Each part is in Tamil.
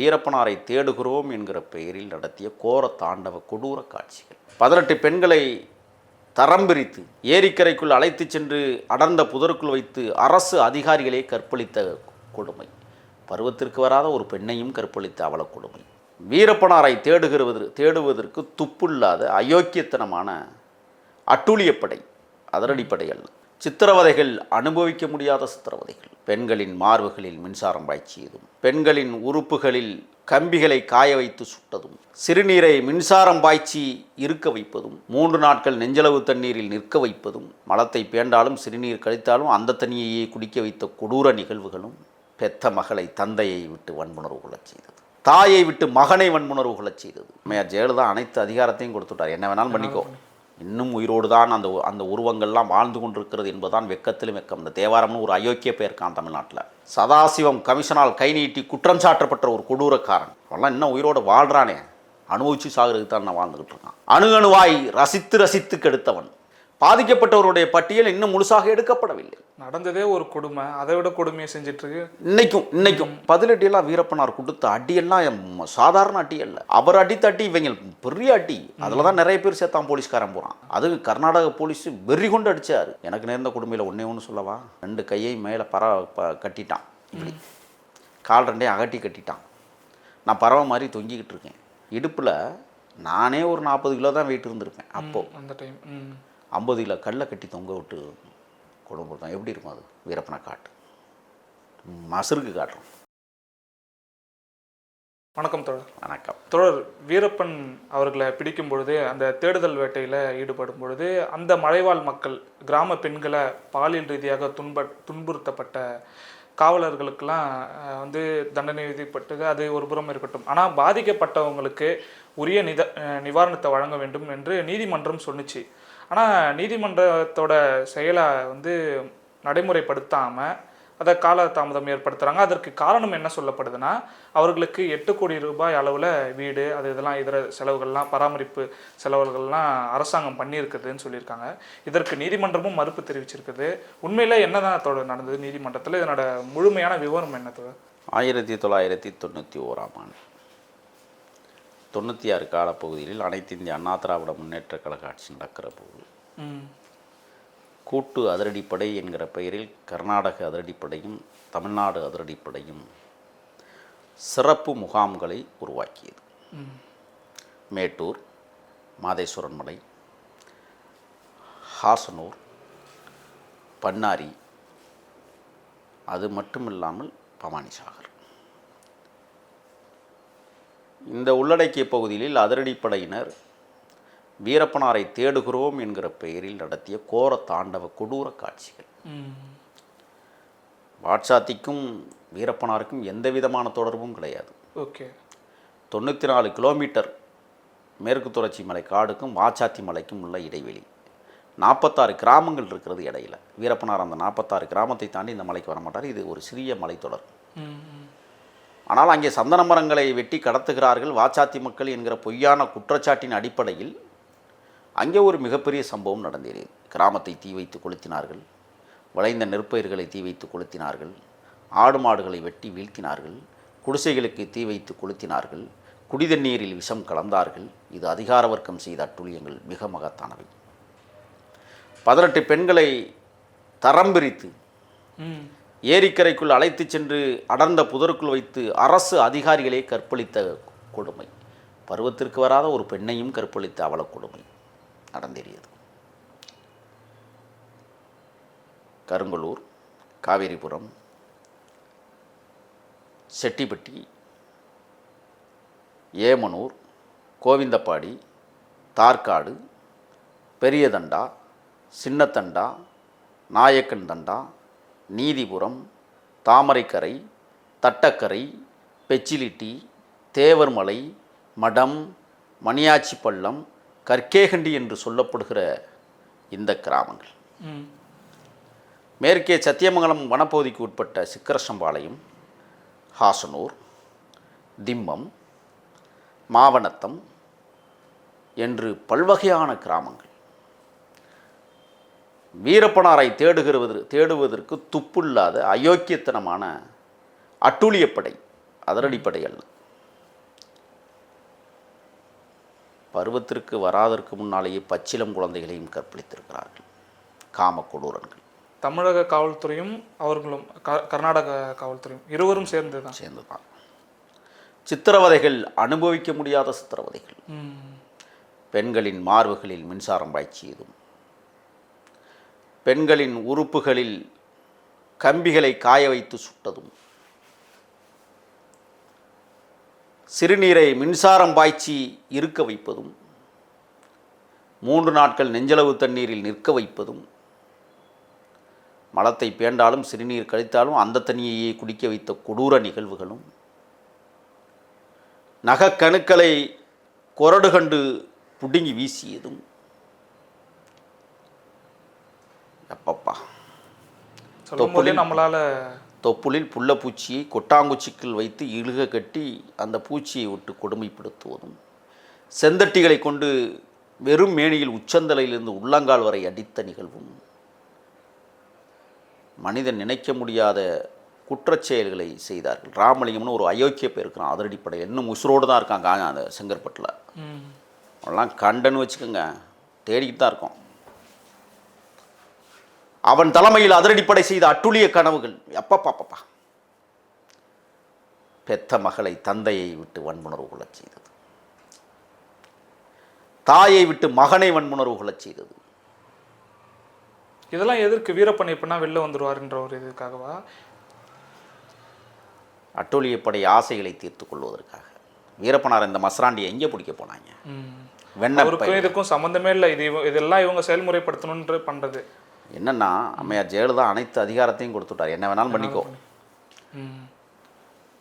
வீரப்பனாரை தேடுகிறோம் என்கிற பெயரில் நடத்திய கோர தாண்டவ கொடூர காட்சிகள். பதினெட்டு பெண்களை தரம் பிரித்து ஏரிக்கரைக்குள் அழைத்துச் சென்று அடர்ந்த புதருக்குள் வைத்து அரசு அதிகாரிகளே கற்பழித்த கொடுமை. பருவத்திற்கு வராத ஒரு பெண்ணையும் கற்பழித்த அவல கொடுமை. வீரப்பனாரை தேடுகிறது தேடுவதற்கு துப்புள்ளாத அயோக்கியத்தனமான அட்டூழியப்படை அதிரடிப்படை அல்ல. சித்திரவதைகள் அனுபவிக்க முடியாத சித்திரவதைகள். பெண்களின் மார்புகளில் மின்சாரம் பாய்ச்சியதும் பெண்களின் உறுப்புகளில் கம்பிகளை காய வைத்து சுட்டதும் சிறுநீரை மின்சாரம் பாய்ச்சி இருக்க வைப்பதும் மூன்று நாட்கள் நெஞ்சளவு தண்ணீரில் நிற்க வைப்பதும் மலத்தை பேண்டாலும் சிறுநீர் கழித்தாலும் அந்த தண்ணியையே குடிக்க வைத்த கொடூர நிகழ்வுகளும் பெத்த மகளை தந்தையை விட்டு வன்புணர்வு கொள்ளச் செய்தது. தாயை விட்டு மகனை வன்புணர்வு கொள்ளச் செய்தது. அம்மையார் ஜெயலலிதா அனைத்து அதிகாரத்தையும் கொடுத்துட்டார். என்ன வேணாலும் பண்ணிக்கோ. இன்னும் உயிரோடு தான் அந்த அந்த உருவங்கள்லாம் வாழ்ந்து கொண்டிருக்கிறது என்பதுதான் வெக்கத்திலும் வெக்கம். இந்த தேவாரம்னு ஒரு அயோக்கிய பெயர்க்கான் தமிழ்நாட்டில். சதாசிவம் கமிஷனால் கை நீட்டி குற்றம் சாட்டப்பட்ட ஒரு கொடூரக்காரன். அவெல்லாம் இன்னும் உயிரோடு வாழ்கிறானே அனுபவிச்சு சாகிறதுக்கு தான் நான் வாழ்ந்துகிட்டு இருக்கான். அணு அணுவாய் ரசித்து ரசித்து கெடுத்தவன். பாதிக்கப்பட்டவருடைய பட்டியல் இன்னும் முழுசாக எடுக்கப்படவில்லை. நடந்ததே ஒரு கொடுமை. அதை விட கொடுமையை செஞ்சுட்டு இருக்கு இன்னைக்கும். இன்னைக்கும் பதிலடியெல்லாம் வீரப்பனார் கொடுத்த அடியெல்லாம் சாதாரண அடி அல்ல. அவர் அடி இவங்க பெரிய அடி. அதில் தான் நிறைய பேர் சேர்த்தான் போலீஸ்காரன் போகிறான் அது கர்நாடக போலீஸ் வெறி கொண்டு அடிச்சாரு. எனக்கு நேர்ந்த கொடுமையில் ஒன்றே ஒன்று சொல்லவா? ரெண்டு கையை மேலே பற கட்டிட்டான். இப்படி. கால் ரெண்டையும் அகட்டி கட்டிட்டான். நான் பறவை மாதிரி தொங்கிக்கிட்டு இருக்கேன். இடுப்பில் நானே ஒரு நாற்பது கிலோ தான் வெயிட் இருந்திருப்பேன். அப்போ. அந்த டைம் ஐம்பது கிலோ கல்லை கட்டி தொங்க விட்டு குடும்பம் தான் எப்படி இருக்கும் அது? வீரப்பனை காட்டு. மசருக்கு காட்டுறோம். வணக்கம் தோழர். வணக்கம். தோழர் வீரப்பன் அவர்களை பிடிக்கும் பொழுது அந்த தேடுதல் வேட்டையில் ஈடுபடும் பொழுது அந்த மலைவாழ் மக்கள் கிராம பெண்களை பாலியல் ரீதியாக துன்ப துன்புறுத்தப்பட்ட காவலர்களுக்கெல்லாம் வந்து தண்டனை விதிப்பட்டது அது ஒரு புறம் இருக்கட்டும். ஆனால் பாதிக்கப்பட்டவங்களுக்கு உரிய நித நிவாரணத்தை வழங்க வேண்டும் என்று நீதிமன்றம் சொன்னுச்சு. ஆனால் நீதிமன்றத்தோட செயலை வந்து நடைமுறைப்படுத்தாமல் அதை கால தாமதம் ஏற்படுத்துகிறாங்க அதற்கு காரணம் என்ன சொல்லப்படுதுன்னா அவர்களுக்கு எட்டு கோடி ரூபாய் அளவில் வீடு அது இதெல்லாம் இதர செலவுகள்லாம் பராமரிப்பு செலவுகள்லாம் அரசாங்கம் பண்ணியிருக்குதுன்னு சொல்லியிருக்காங்க. இதற்கு நீதிமன்றமும் மறுப்பு தெரிவிச்சிருக்குது. உண்மையில் என்னதான் தொடர் நடந்தது நீதிமன்றத்தில்? இதனோட முழுமையான விவரம் என்ன தொடர் ஆயிரத்தி தொள்ளாயிரத்தி தொண்ணூற்றி ஓராம் ஆண்டு. தொண்ணூற்றி ஆறு காலப்பகுதியில் அனைத்து இந்திய அண்ணா திராவிட முன்னேற்ற கழக ஆட்சி நடக்கிற போது கூட்டு அதிரடிப்படை என்கிற பெயரில் கர்நாடக அதிரடிப்படையும் தமிழ்நாடு அதிரடிப்படையும் சிறப்பு முகாம்களை உருவாக்கியது. மேட்டூர் மாதேஸ்வரன் மலை ஹாசனூர் பன்னாரி அது மட்டும் இல்லாமல் பவானிசாகர். இந்த உள்ளடக்கிய பகுதியில் அதிரடிப்படையினர் வீரப்பனாரை தேடுகிறோம் என்கிற பெயரில் நடத்திய கோர தாண்டவ கொடூர காட்சிகள். வாட்சாத்திக்கும் வீரப்பனாருக்கும் எந்த விதமான தொடர்பும் கிடையாது. ஓகே. தொண்ணூற்றி நாலு கிலோமீட்டர் மேற்கு தொடர்ச்சி மலை காடுக்கும் வாச்சாத்தி மலைக்கும் உள்ள இடைவெளி. நாற்பத்தாறு கிராமங்கள் இருக்கிறது இடையில. வீரப்பனார் அந்த நாற்பத்தாறு கிராமத்தை தாண்டி இந்த மலைக்கு வர மாட்டார் இது ஒரு சிறிய மலைத்தொடர் ஆனால் அங்கே சந்தன மரங்களை வெட்டி கடத்துகிறார்கள் வாச்சாத்தி மக்கள் என்கிற பொய்யான குற்றச்சாட்டின் அடிப்படையில் அங்கே ஒரு மிகப்பெரிய சம்பவம் நடந்தேறியது கிராமத்தை தீ வைத்து கொளுத்தினார்கள். விளைந்த நெற்பயிர்களை தீ வைத்து கொளுத்தினார்கள். ஆடு மாடுகளை வெட்டி வீழ்த்தினார்கள். குடிசைகளுக்கு தீ வைத்து கொளுத்தினார்கள். குடிதண்ணீரில் விஷம் கலந்தார்கள். இது அதிகார வர்க்கம் செய்த அட்டுழியங்கள் மிக மகத்தானவை. பதினெட்டு பெண்களை தரம் பிரித்து ஏரிக்கரைக்குள் அழைத்துச் சென்று அடர்ந்த புதருக்குள் வைத்து அரசு அதிகாரிகளே கற்பழித்த கொடுமை. பருவத்திற்கு வராத ஒரு பெண்ணையும் கற்பழித்த அவல கொடுமை நடந்தேறியது. கருங்கலூர் காவேரிபுரம் செட்டிப்பட்டி ஏமனூர் கோவிந்தப்பாடி தார்காடு பெரியதண்டா சின்னத்தண்டா நாயக்கன் தண்டா நீதிபுரம் தாமரைக்கரை தட்டக்கரை பெச்சிலிட்டி தேவர்மலை மடம் மணியாச்சி பள்ளம் கற்கேகண்டி என்று சொல்லப்படுகிற இந்த கிராமங்கள். மேற்கே சத்தியமங்கலம் வனப்பகுதிக்கு உட்பட்ட சிக்கரசம்பாளையம் ஹாசனூர் திம்மம் மாவனத்தம் என்று பல்வகையான கிராமங்கள். வீரப்பனாரை தேடுகிறது தேடுவதற்கு துப்பில்லாத அயோக்கியத்தனமான அட்டூழியப்படை அதரடிப்படை அல்ல பருவத்திற்கு வராதற்கு முன்னாலேயே பச்சிலம் குழந்தைகளையும் கற்பழித்திருக்கிறார்கள் காம கொடூரன்கள் தமிழக காவல்துறையும் அவர்களும் கர்நாடக காவல்துறையும் இருவரும் சேர்ந்து தான் சேர்ந்து தான் சித்திரவதைகள் அனுபவிக்க முடியாத சித்திரவதைகள். பெண்களின் மார்புகளில் மின்சாரம் பாய்ச்சியதும் பெண்களின் உறுப்புகளில் கம்பிகளை காய வைத்து சுட்டதும். சிறுநீரை மின்சாரம் பாய்ச்சி இருக்க வைப்பதும். மூன்று நாட்கள் நெஞ்சளவு தண்ணீரில் நிற்க வைப்பதும். மலத்தை பேண்டாலும் சிறுநீர் கழித்தாலும் அந்த தண்ணியையே குடிக்க வைத்த கொடூர நிகழ்வுகளும். நகக்கணுக்களை கொரடு கண்டு புடுங்கி வீசியதும். சொல்லும் போதே நம்மளால தொப்புளில் புள்ளப்பூச்சியை கொட்டாங்குச்சிக்குள் வைத்து இழுக கட்டி அந்த பூச்சியை விட்டு கொடுமைப்படுத்துவதும் செந்தட்டிகளை கொண்டு வெறும் மேனியில் உச்சந்தலையிலிருந்து உள்ளங்கால் வரை அடித்த நிகழ்வும் மனிதன் நினைக்க முடியாத குற்றச் செயல்களை செய்தார்கள். ராமலிங்கம்னு ஒரு அயோக்கிய பேர் இருக்கிறான் அதிரடிப்படை இன்னும் உசுரோடு தான் இருக்கான் கா அந்த செங்கற்பட்டில். ம். அவன்லாம் கண்டன்னு வச்சுக்கோங்க தேடிக்கிட்டு தான் இருக்கோம். அவன் தலைமையில் அதிரடிப்படை செய்த அட்டுழிய கனவுகள். எப்பப்பாப்பா பெத்த மகளை தந்தையை விட்டு வன்புணர்வு கொள்ளச் செய்தது. தாயை விட்டு மகனை வன்புணர்வு கொள்ளச் செய்தது. இதெல்லாம் எதற்கு வீரப்பன் எப்படின்னா வெளில வந்துருவாருன்ற ஒரு இதுக்காகவா? அட்டூழியப்படை ஆசைகளை தீர்த்து கொள்வதற்காக. வீரப்பனார் இந்த மசராண்டியை எங்கே பிடிக்க போனாங்க? ம். வெண்ணப்பை அவருக்கும் இதுக்கும் சம்மந்தமே இல்லை. இது இதெல்லாம் இவங்க செயல்முறைப்படுத்தணுன்ற பண்றது. என்னன்னா அம்மையார் ஜெயலலிதா அனைத்து அதிகாரத்தையும் கொடுத்துட்டார். என்ன வேணாலும் பண்ணிக்கோ.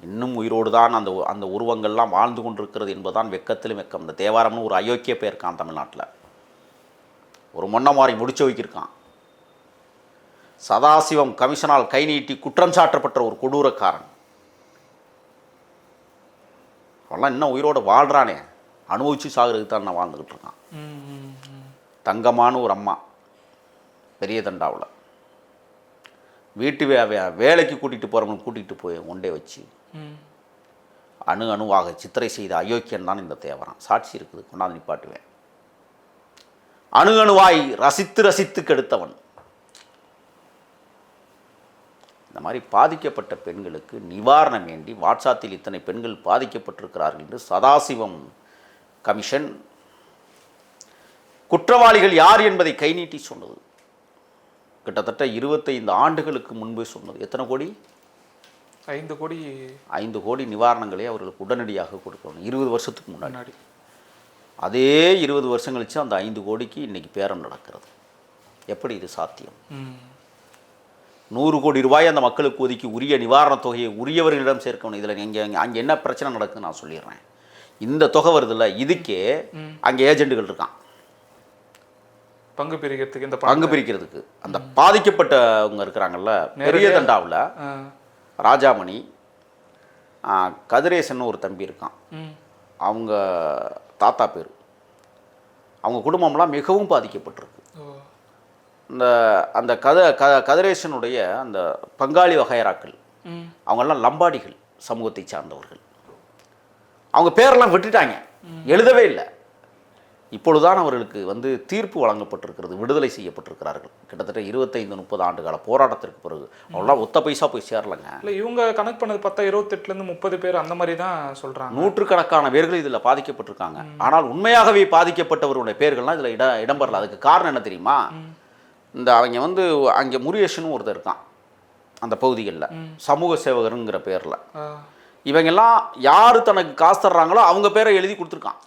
இன்னும் உயிரோடு தான் அந்த அந்த உருவங்கள்லாம் வாழ்ந்து கொண்டிருக்கிறது என்பதுதான் வெக்கத்திலும் வெக்கம். இந்த தேவாரம்னு ஒரு அயோக்கிய பேர் இருக்கான் தமிழ்நாட்டில். ஒரு மொன்ன மாதிரி முடிச்சு வைக்கிருக்கான் சதாசிவம் கமிஷனால் கை நீட்டி குற்றம் சாட்டப்பட்ட ஒரு கொடூரக்காரன். அவன்லாம் இன்னும் உயிரோடு வாழ்கிறானே அனுபவிச்சு சாகிறதுக்கு தான் நான் வாழ்ந்துக்கிட்டு இருக்கான். தங்கமான ஒரு அம்மா. பெரிய தண்டாவில். வீட்டு வே வேலைக்கு கூட்டிகிட்டு போகிறவங்க கூட்டிகிட்டு போய் ஒண்டே வச்சு. அணு அணுவாக சித்திரை செய்த அயோக்கியன் தான் இந்த தேவரான். சாட்சி இருக்குது கொண்டாந்து நிப்பாட்டுவேன். அணு அணுவாய் ரசித்து ரசித்து கெடுத்தவன். இந்த மாதிரி பாதிக்கப்பட்ட பெண்களுக்கு நிவாரணம் வேண்டி வாட்ஸ்அப்பில் இத்தனை பெண்கள் பாதிக்கப்பட்டிருக்கிறார்கள் என்று சதாசிவம் கமிஷன் குற்றவாளிகள் யார் என்பதை கை நீட்டி சொன்னது. கிட்டத்தட்ட இருபத்தைந்து ஆண்டுகளுக்கு முன்பே சொன்னது. எத்தனை கோடி? ஐந்து கோடி. ஐந்து கோடி நிவாரணங்களை அவர்களுக்கு உடனடியாக கொடுக்கணும். இருபது வருஷத்துக்கு முன்னாடி. அதே இருபது வருஷம் கழிச்சு அந்த ஐந்து கோடிக்கு இன்னைக்கு பேரம் நடக்கிறது. எப்படி இது சாத்தியம். நூறு கோடி ரூபாய் அந்த மக்களுக்கு ஒதுக்கி உரிய நிவாரணத் தொகையை உரியவர்களிடம் சேர்க்கணும். இதில் இங்கே அங்கே என்ன பிரச்சனை நடக்குதுன்னு நான் சொல்லிடுறேன். இந்த தொகை வருதுல்ல இதுக்கே அங்கே ஏஜெண்டுகள் இருக்கான். பங்கு பிரிக்கிறதுக்கு இந்த பங்கு பிரிக்கிறதுக்கு அந்த பாதிக்கப்பட்டவங்க இருக்கிறாங்கல்ல பெரிய தண்டாவில். ராஜாமணி கதிரேசன் ஒரு தம்பி இருக்கான். அவங்க தாத்தா பேர் அவங்க குடும்பம்லாம் மிகவும் பாதிக்கப்பட்டிருக்கு. இந்த அந்த கத க கதிரேசனுடைய அந்த பங்காளி வகையராக்கள். அவங்கெல்லாம் லம்பாடிகள் சமூகத்தை சார்ந்தவர்கள் அவங்க பேரெல்லாம் விட்டுட்டாங்க எழுதவே இல்லை இப்பொழுதுதான் அவர்களுக்கு வந்து தீர்ப்பு வழங்கப்பட்டிருக்கிறது விடுதலை செய்யப்பட்டிருக்கிறார்கள். கிட்டத்தட்ட இருபத்தைந்து முப்பது ஆண்டு கால போராட்டத்திற்கு பிறகு. அவங்களாம் ஒத்த பைசா போய் சேரலைங்க. இல்ல இவங்க கணக்கு பண்ணது பார்த்தா இருபத்தெட்டுல இருந்து முப்பது பேர் அந்த மாதிரி தான் சொல்றாங்க. நூற்றுக்கணக்கான பேர்கள் இதில் பாதிக்கப்பட்டிருக்காங்க. ஆனால் உண்மையாகவே பாதிக்கப்பட்டவருடைய பேர்கள்லாம் இதில் இட இடம்பெறல. அதுக்கு காரணம் என்ன தெரியுமா? இந்த அவங்க வந்து அங்கே முருகேஷனும் ஒருத்தர் இருக்கான் அந்த பகுதிகளில். சமூக சேவகருங்கிற பேரில். இவங்கெல்லாம் யார் தனக்கு காசு தர்றாங்களோ அவங்க பேரை எழுதி கொடுத்துருக்கான்.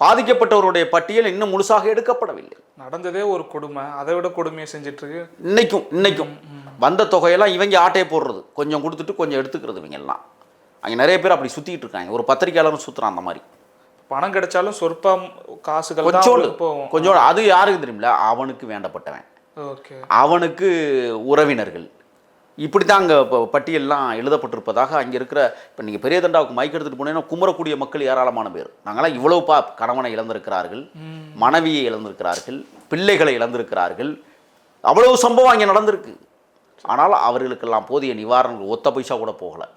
பாதிக்கப்பட்டவருடைய பட்டியல் இன்னும் முழுசாக எடுக்கப்படவில்லை. நடந்ததே ஒரு கொடுமை. அதை விட கொடுமையை செஞ்சுட்டு இருக்கு இன்னைக்கும். இன்னைக்கும் வந்த தொகையெல்லாம் இவங்க ஆட்டையை போடுறது. கொஞ்சம் கொடுத்துட்டு கொஞ்சம் எடுத்துக்கிறது இவங்க எல்லாம் அங்கே நிறைய பேர் அப்படி சுற்றிட்டு இருக்காங்க. ஒரு பத்திரிக்கையாளரும் சுற்றுறான் அந்த மாதிரி. பணம் கிடைச்சாலும் சொற்பம் காசுகள் கொஞ்சோண்டு. கொஞ்சோண்டு. அது யாருக்கு தெரியுமில்ல அவனுக்கு வேண்டப்பட்டவன். அவனுக்கு உறவினர்கள். இப்படி தான் அங்கே பட்டியல்லாம் எழுதப்பட்டிருப்பதாக அங்கே இருக்கிற இப்போ நீங்கள் பெரிய தண்டாவுக்கு மைக் எடுத்துகிட்டு போனீங்கன்னா குமரக்கூடிய மக்கள் ஏராளமான பேர். நாங்களாம் இவ்வளவு பா கணவனை இழந்திருக்கிறார்கள் மனைவியை இழந்திருக்கிறார்கள் பிள்ளைகளை இழந்திருக்கிறார்கள். அவ்வளவு சம்பவம் அங்கே நடந்திருக்கு. ஆனால் அவர்களுக்கெல்லாம் போதிய நிவாரணங்கள் ஒத்த பைசா கூட போகலை.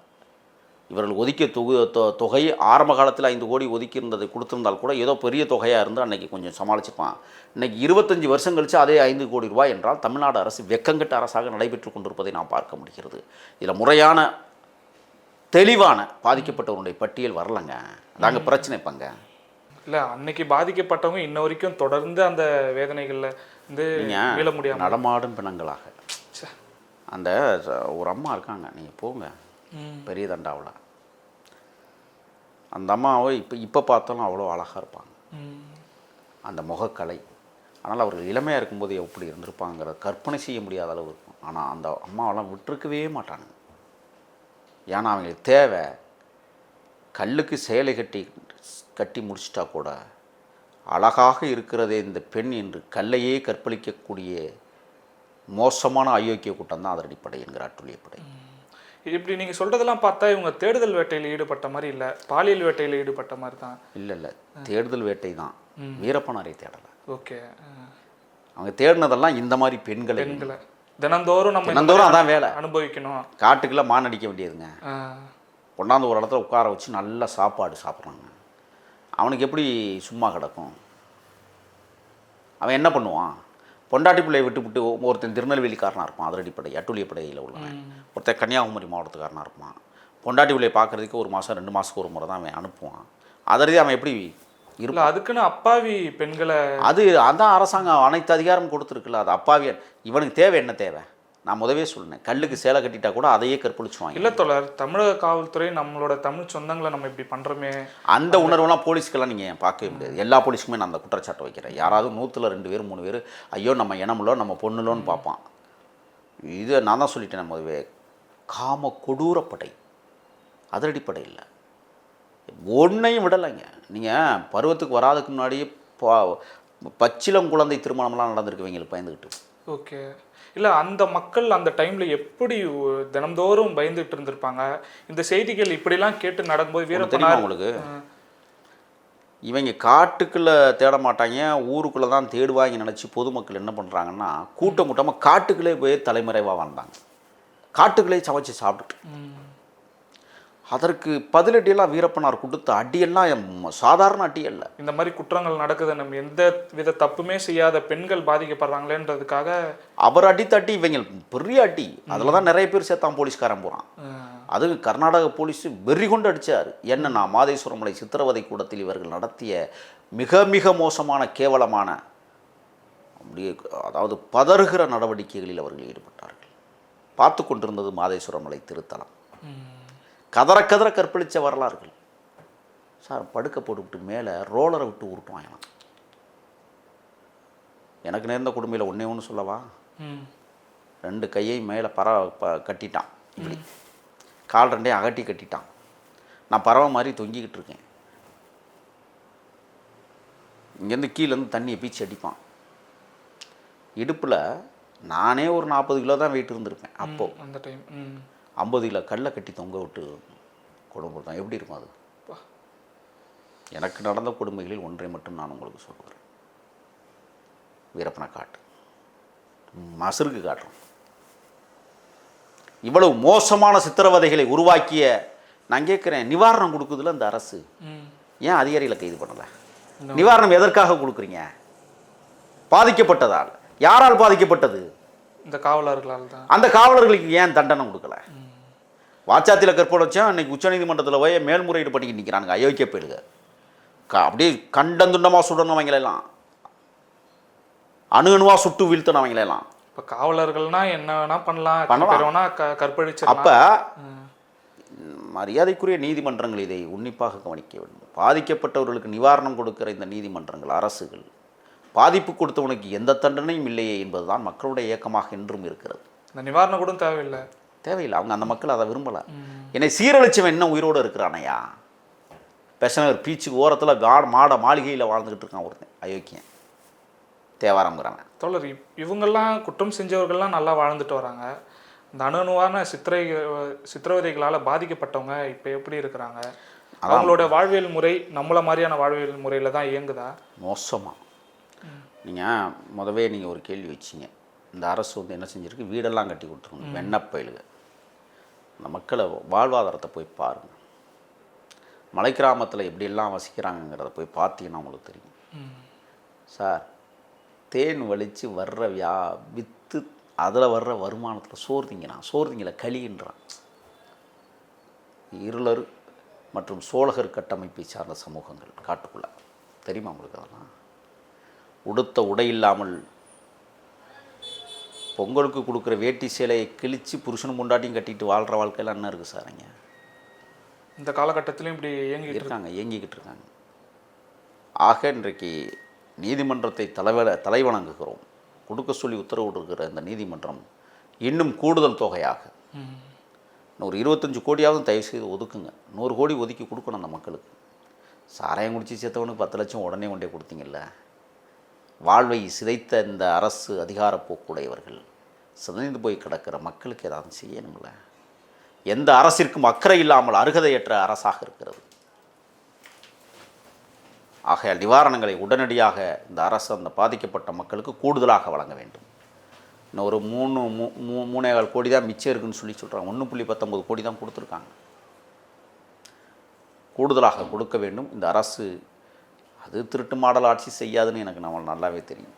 இவர்கள் ஒதுக்கிய தொகு தொகை ஆரம்ப காலத்தில் ஐந்து கோடி ஒதுக்கி இருந்ததை கொடுத்திருந்தால் கூட ஏதோ பெரிய தொகையாக இருந்து அன்னைக்கு கொஞ்சம் சமாளிச்சுப்பான். இன்னைக்கு இருபத்தஞ்சி வருஷம் கழிச்சு அதே ஐந்து கோடி ரூபாய் என்றால் தமிழ்நாடு அரசு வெக்கங்கட்ட அரசாக நடைபெற்று கொண்டிருப்பதை நாம் பார்க்க முடிகிறது. இதில் முறையான தெளிவான பாதிக்கப்பட்டவருடைய பட்டியல் வரலங்க. அதாங்க பிரச்சனை இப்பங்க இல்ல அன்னைக்கு பாதிக்கப்பட்டவங்க இன்ன வரைக்கும் தொடர்ந்து அந்த வேதனைகள்ல வந்து மீள நீங்கள் நடமாடும் பிணங்களாக. அந்த ஒரு அம்மா இருக்காங்க. நீங்கள் போங்க. பெரிய தண்டாவில். அந்த அம்மாவை இப்போ இப்போ பார்த்தாலும் அவ்வளோ அழகாக இருப்பாங்க. அந்த முகக்கலை. ஆனால் அவர்கள் இளமையாக இருக்கும்போது எப்படி இருந்திருப்பாங்கிற கற்பனை செய்ய முடியாத அளவு இருக்கும். ஆனால் அந்த அம்மாவெல்லாம் விட்டுருக்கவே மாட்டாங்க ஏன்னா அவங்களுக்கு தேவை கல்லுக்கு சேலை கட்டி கட்டி முடிச்சிட்டா கூட அழகாக இருக்கிறதே இந்த பெண் என்று கல்லையே கற்பழிக்கக்கூடிய மோசமான அயோக்கிய கூட்டம் தான் அதன் அடிப்படை என்கிற அட்டுழியப்படை இப்படி நீங்க சொல்றதெல்லாம் பார்த்தா இவங்க தேடுதல் வேட்டையில ஈடுபட்ட மாதிரி இல்ல. பாலியல் வேட்டையில ஈடுபட்ட மாதிரி தான். இல்லை இல்லை. தேடுதல் வேட்டை தான். வீரப்பனாரை தேடலை. ஓகே. அவங்க தேடினதெல்லாம் இந்த மாதிரி பெண்களை. பெண்களை. தினந்தோறும் நம்ம தினந்தோறும் அதான் வேலை. அனுபவிக்கணும். காட்டுக்குள்ள மான் அடிக்க வேண்டியதுங்க. கொண்டாந்து ஒரு இடத்துல உட்கார வச்சு நல்ல சாப்பாடு சாப்பிட்றாங்க. அவனுக்கு எப்படி சும்மா கிடக்கும்? அவன் என்ன பண்ணுவான்? பொண்டாட்டி பிள்ளையை விட்டு விட்டு ஒருத்தன் திருநெல்வேலிக்காரனாக இருப்பான் அதிரடிப்படை அட்டுழியப்படையில் உள்ளவன். ஒருத்தன் கன்னியாகுமரி மாவட்டத்துக்காரனாக இருப்பான். பொண்டாட்டி பிள்ளையை பார்க்குறதுக்கு ஒரு மாதம் ரெண்டு மாதத்துக்கு ஒரு முறை தான் அவன் அனுப்புவான். அதறதி அவன் எப்படி இருப்பான்? இல்ல அதுக்குன்னு அப்பாவி பெண்களை அது அதான் அரசாங்கம் அனைத்து அதிகாரம் கொடுத்துருக்குல்ல அது அப்பாவியன் இவனுக்கு தேவை என்ன தேவை? நான் முதவே சொன்னேன் கல்லுக்கு சேலை கட்டிட்டா கூட அதையே கற்பழிச்சுவாங்க. இல்ல தொடர் தமிழக காவல்துறை நம்மளோட தமிழ் சொந்தங்களை நம்ம இப்படி பண்றோமே. அந்த உணர்வெல்லாம் போலீஸ்க்கெல்லாம் நீங்கள் பார்க்கவே முடியாது. எல்லா போலீஸ்க்குமே நான் அந்த குற்றச்சாட்டை வைக்கிறேன். யாராவது நூற்றில் ரெண்டு பேர் மூணு பேர் ஐயோ நம்ம இனமுள்ளோ நம்ம பொண்ணுலோன்னு பார்ப்பான். இது நான் தான் சொல்லிட்டேன் முதவே. காம கொடூரப்படை. அதிரடிப்படை இல்லை. ஒன்றையும் விடலைங்க. நீங்கள் பருவத்துக்கு வராதுக்கு முன்னாடியே பா- பச்சிளம் குழந்தை திருமணம்லாம் நடந்திருக்கு இவங்களுக்கு பயந்துக்கிட்டு ஓகே. இல்ல அந்த மக்கள் அந்த டைம்ல எப்படி தினம்தோறும் பயந்துட்டு இருந்திருப்பாங்க? இந்த செய்திகள் இப்படிலாம் கேட்டு நடக்கும்போது தெரியுமா வீரப்பனார் உங்களுக்கு? இவங்க காட்டுக்குள்ளே தேட மாட்டாங்க ஊருக்குள்ளே தான் தேடுவாங்க நினச்சி பொதுமக்கள் என்ன பண்ணுறாங்கன்னா கூட்டம் கூட்டமாக காட்டுக்குள்ளே போய் தலைமறைவாக வாழ்ந்தாங்க. காட்டுக்குள்ளே சமைச்சு சாப்பிட்டுட்டு. அதற்கு பதிலடியெல்லாம் வீரப்பனார் கொடுத்த அடியெல்லாம் சாதாரண அடி அல்ல. இந்த மாதிரி குற்றங்கள் நடக்குது நம்ம எந்த வித தப்புமே செய்யாத பெண்கள் பாதிக்கப்படுறாங்களேன்றதுக்காக அவர் அடி தட்டி இவங்க பெரிய அடி. அதில் தான் நிறைய பேர் சேர்த்தான் போலீஸ்காரன் போகிறான் அது கர்நாடக போலீஸ் வெறி கொண்டு அடித்தார் என்னன்னா மாதேஸ்வரம் மலை சித்திரவதை கூடத்தில் இவர்கள் நடத்திய மிக மிக மோசமான கேவலமான அப்படியே அதாவது பதறுகிற நடவடிக்கைகளில் அவர்கள் ஈடுபட்டார்கள். பார்த்து கொண்டிருந்தது மாதேஸ்வரம் மலை திருத்தலம். கதற கதற கற்பழித்த வரலாறுகள். சார் படுக்க போட்டுவிட்டு மேலே ரோலரை விட்டு உருட்டுவாங்க எனக்கு நேர்ந்த குடும்பத்தில் ஒன்றே ஒன்று சொல்லவா. ரெண்டு கையை மேலே பற கட்டிட்டான். இப்படி. கால் ரெண்டையும் அகட்டி கட்டிட்டான். நான் பறவை மாதிரி தொங்கிக்கிட்டு இருக்கேன். இங்கேருந்து கீழேருந்து தண்ணியை பீச்சு அடிப்பான். இடுப்பில் நானே ஒரு நாற்பது கிலோ தான் வெயிட் இருந்திருப்பேன் அப்போ. அந்த டைம் ஐம்பது கிலோ கல்லை கட்டி தொங்க விட்டு கொடுமை எப்படி இருக்கும் அது. எனக்கு நடந்த கொடுமைகளில் ஒன்றை மட்டும் நான் உங்களுக்கு சொல்கிறேன் வீரப்பனை காட்டு. மசருக்கு காட்டுறோம். இவ்வளவு மோசமான சித்திரவதைகளை உருவாக்கிய நான் கேட்குறேன் நிவாரணம் கொடுக்குதுல இந்த அரசு? ஏன் அதிகாரிகளை கைது பண்ணலை? நிவாரணம் எதற்காக கொடுக்குறீங்க? பாதிக்கப்பட்டதால். யாரால் பாதிக்கப்பட்டது? இந்த காவலர்களால் தான். அந்த காவலர்களுக்கு ஏன் தண்டனை கொடுக்கல? வாச்சாத்தியில் கற்பனை வச்சா இன்னைக்கு உச்சநீதிமன்றத்தில் போய் மேல்முறையீடு பண்ணிக்கிட்டு நிற்கிறானுங்க அயோக்கிய பேருங்க. க அப்படியே கண்டந்துண்டமாக சுடணும் அவங்களெல்லாம் அணு அணுவாக சுட்டு வீழ்த்தணும் அவங்களெல்லாம் இப்ப காவலர்கள்னா என்ன வேணா பண்ணலாம் பண்ணலாம். க- கற்பழிச்சிடலாம். அப்போ. மரியாதைக்குரிய நீதிமன்றங்கள் இதை உன்னிப்பாக கவனிக்க வேண்டும். பாதிக்கப்பட்டவர்களுக்கு நிவாரணம் கொடுக்கிற இந்த நீதிமன்றங்கள் அரசுகள் பாதிப்பு கொடுத்தவனுக்கு எந்த தண்டனையும் இல்லையே என்பதுதான் மக்களுடைய இயக்கமாக என்றும் இருக்கிறது. இந்த நிவாரணம் கூட தேவையில்லை. தேவையில்லை. அவங்க அந்த மக்கள் அதை விரும்பலை. என்னை சீரழிச்சவன் இன்னும் உயிரோடு இருக்கிறானையா? பெசனர் பீச்சுக்கு ஓரத்தில் காட் மாட மாளிகையில் வாழ்ந்துக்கிட்டு இருக்கான் ஒருத்தன் அயோக்கியன். தேவாரம்ங்கிறவன். தோழர் இவங்கெல்லாம் குற்றம் செஞ்சவர்கள்லாம் நல்லா வாழ்ந்துட்டு வராங்க. இந்த அணு அணுவான சித்திரை சித்திரவதைகளால பாதிக்கப்பட்டவங்க இப்போ எப்படி இருக்கிறாங்க? அவங்களோட வாழ்வியல் முறை நம்மள மாதிரியான வாழ்வியல் முறையில தான் இயங்குதா? மோசமாக நீங்கள் முதவே நீங்கள் ஒரு கேள்வி வச்சீங்க. இந்த அரசு வந்து என்ன செஞ்சிருக்கு? வீடெல்லாம் கட்டி கொடுத்துருங்க வெண்ணப்பயிலுங்க அந்த மக்களை வாழ்வாதாரத்தை போய் பாருங்கள் மலை கிராமத்தில் எப்படியெல்லாம் வசிக்கிறாங்கங்கிறத போய் பார்த்தீங்கன்னா உங்களுக்கு தெரியும். சார் தேன் வலித்து வர்ற வியா விற்று அதில் வர்ற வருமானத்தில் சோறு திங்கிறான் களின்றான். இருளர் மற்றும் சோழகர் கட்டமைப்பை சார்ந்த சமூகங்கள் காட்டுக்குள்ள. தெரியுமா உங்களுக்கு அதெல்லாம்? உடுத்த உடை இல்லாமல் பொங்கலுக்கு கொடுக்குற வேட்டி சேலையை கிழித்து புருஷனும் முண்டாட்டியும் கட்டிட்டு வாழ்கிற வாழ்க்கையெல்லாம் என்ன இருக்குது சார் இங்கே இந்த காலகட்டத்திலையும் இப்படி இயங்கிட்டு இருக்கு. இருக்காங்க இயங்கிக்கிட்டு இருக்காங்க. ஆக இன்றைக்கு நீதிமன்றத்தை தலைவ தலைவணங்குகிறோம் கொடுக்க சொல்லி உத்தரவிட்டிருக்கிற இந்த நீதிமன்றம் இன்னும் கூடுதல் தொகையாக. ஒரு இருபத்தஞ்சு கோடியாவது தயவு செய்து ஒதுக்குங்க. நூறு கோடி ஒதுக்கி கொடுக்கணும் அந்த மக்களுக்கு. சாராயம் குடிச்சு சேர்த்தவனுக்கு பத்து லட்சம் உடனே கொண்டே கொடுத்தீங்கல்ல. வாழ்வை சிதைத்த இந்த அரசு அதிகாரப்போக்குடையவர்கள் சிதைந்து போய் கிடக்கிற மக்களுக்கு ஏதாவது செய்யணுங்கள எந்த அரசிற்கும் அக்கறை இல்லாமல் அருகதையற்ற அரசாக இருக்கிறது. ஆகையால் நிவாரணங்களை உடனடியாக இந்த அரசு அந்த பாதிக்கப்பட்ட மக்களுக்கு கூடுதலாக வழங்க வேண்டும். இன்னும் ஒரு மூணு மூ மூ- மூணேகால் கோடி தான் மிச்சம் இருக்குன்னு சொல்லி சொல்கிறாங்க ஒன்று புள்ளி பத்தொம்பது கோடி தான் கொடுத்துருக்காங்க. கூடுதலாக கொடுக்க வேண்டும். இந்த அரசு அது திருட்டு மாடல் ஆட்சி செய்யாதுன்னு எனக்கு நம்ம நல்லாவே தெரியும்.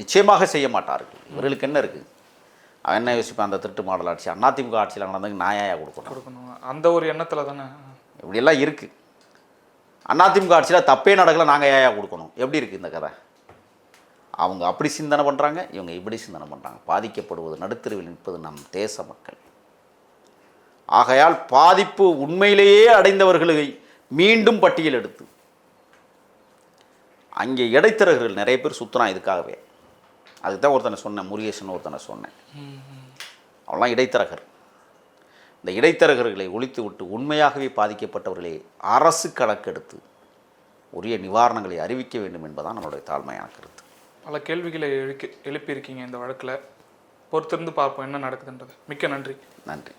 நிச்சயமாக செய்ய மாட்டார்கள். இவர்களுக்கு என்ன இருக்குது அவன் என்ன யோசிப்பான்? அந்த திருட்டு மாடல் ஆட்சி அதிமுக ஆட்சியில் நடந்ததுக்கு நாயாயா கொடுக்கணும்? கொடுக்கணும். அந்த ஒரு எண்ணத்துல தானே? இப்படியெல்லாம் இருக்குது அதிமுக ஆட்சியில் தப்பே நடக்கல நாங்கள் ஏயா கொடுக்கணும்? எப்படி இருக்குது இந்த கதை? அவங்க அப்படி சிந்தனை பண்ணுறாங்க இவங்க இப்படி சிந்தனை பண்ணுறாங்க பாதிக்கப்படுவது நடுத்தருவில் நிற்பது நம் தேச மக்கள். ஆகையால் பாதிப்பு உண்மையிலேயே அடைந்தவர்களை மீண்டும் பட்டியல் எடுத்து அங்கே இடைத்தரகர்கள் நிறைய பேர் சுற்றுறான் இதுக்காகவே. அதுக்கு தான் ஒருத்தனை சொன்னேன் முருகேசன் ஒருத்தனை சொன்னேன். அவெல்லாம் இடைத்தரகர். இந்த இடைத்தரகர்களை ஒழித்து விட்டு உண்மையாகவே பாதிக்கப்பட்டவர்களை அரசு கணக்கெடுத்து உரிய நிவாரணங்களை அறிவிக்க வேண்டும் என்பதான் நம்மளுடைய தாழ்மையான கருத்து. பல கேள்விகளை எழுப்பி எழுப்பியிருக்கீங்க இந்த வழக்குல. பொறுத்திருந்து பார்ப்போம் என்ன நடக்குதுன்றது. மிக்க நன்றி. நன்றி.